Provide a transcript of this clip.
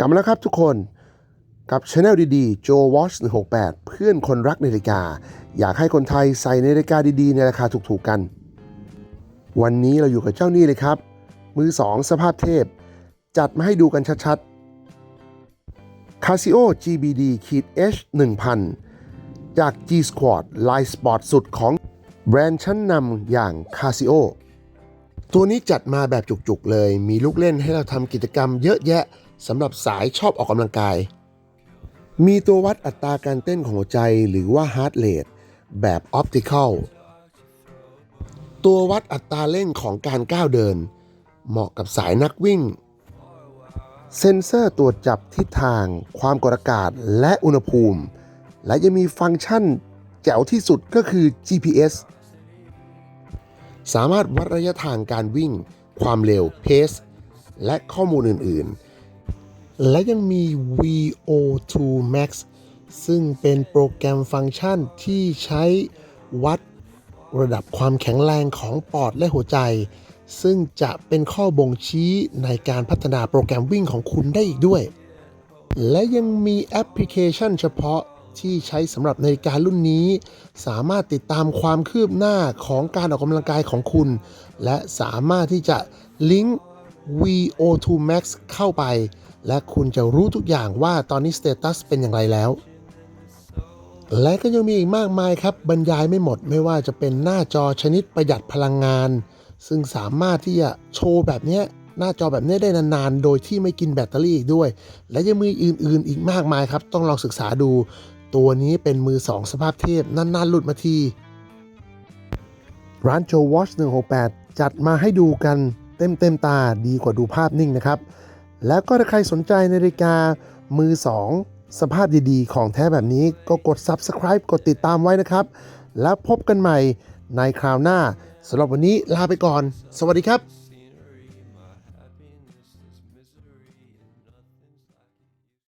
กลับมาแล้วครับทุกคนกับช anel ดีๆ Joe Watch 168 เพื่อนคนรักนาฬิกา อยากให้คนไทยใส่นาฬิกาดีๆ ในราคาถูกๆกัน วันนี้เราอยู่กับเจ้านี่เลยครับ มือ 2 สภาพเทพ จัดมาให้ดูกันชัดๆ Casio GBD H 1000 จาก G Squad ลายสปอร์ตสุดของแบรนด์ชั้นนำอย่าง Casio ตัวนี้จัดมาแบบจุกๆเลย มีลูกเล่นให้เราทำกิจกรรมเยอะแยะ สำหรับสายชอบออกกำลังกาย มีตัววัดอัตราการเต้นของหัวใจหรือว่า heart rate แบบ optical ตัววัดอัตราเร่งของการก้าวเดิน เหมาะกับสายนักวิ่ง เซ็นเซอร์ตรวจจับทิศทาง ความกดอากาศและอุณหภูมิ และยังมีฟังก์ชันแจ๋วที่สุดก็คือ GPS สามารถวัดระยะทางการวิ่ง ความเร็วเพสและข้อมูลอื่น ๆ และยังมี VO2 Max ซึ่งเป็นโปรแกรมฟังก์ชันที่ใช้วัดระดับความแข็งแรงของปอดและหัวใจ ซึ่งจะเป็นข้อบ่งชี้ในการพัฒนาโปรแกรมวิ่งของคุณได้อีกด้วย และยังมีแอปพลิเคชันเฉพาะที่ใช้สำหรับนาฬิการุ่นนี้ สามารถติดตามความคืบหน้าของการออกกำลังกายของคุณ และสามารถที่จะลิงก์ VO2 Max เข้าไป และคุณจะรู้ทุกอย่างว่าตอนนี้สเตตัสเป็นอย่างไรแล้ว และก็ยังมีอีกมากมายครับ บรรยายไม่หมดไม่ว่าจะเป็นหน้าจอชนิดประหยัดพลังงาน ซึ่งสามารถที่จะโชว์แบบนี้หน้าจอแบบนี้ได้นานๆ โดยที่ไม่กินแบตเตอรี่อีกด้วย และยังมีอื่นๆ อีกมากมายครับ ต้องลองศึกษาดู ตัวนี้เป็นมือ2สภาพเทพนานๆหลุดมาทีร้านโจวอช168 จัดมาให้ดูกันเต็มเต็มๆตาดีกว่าดูภาพนิ่งนะครับ แล้วก็ถ้าใครสนใจนาฬิกามือ 2 สภาพดีๆ ของแท้แบบนี้ก็กด Subscribe กดติดตามไว้นะครับ แล้วพบกันใหม่ในคราวหน้าสำหรับวันนี้ลาไปก่อน สวัสดีครับ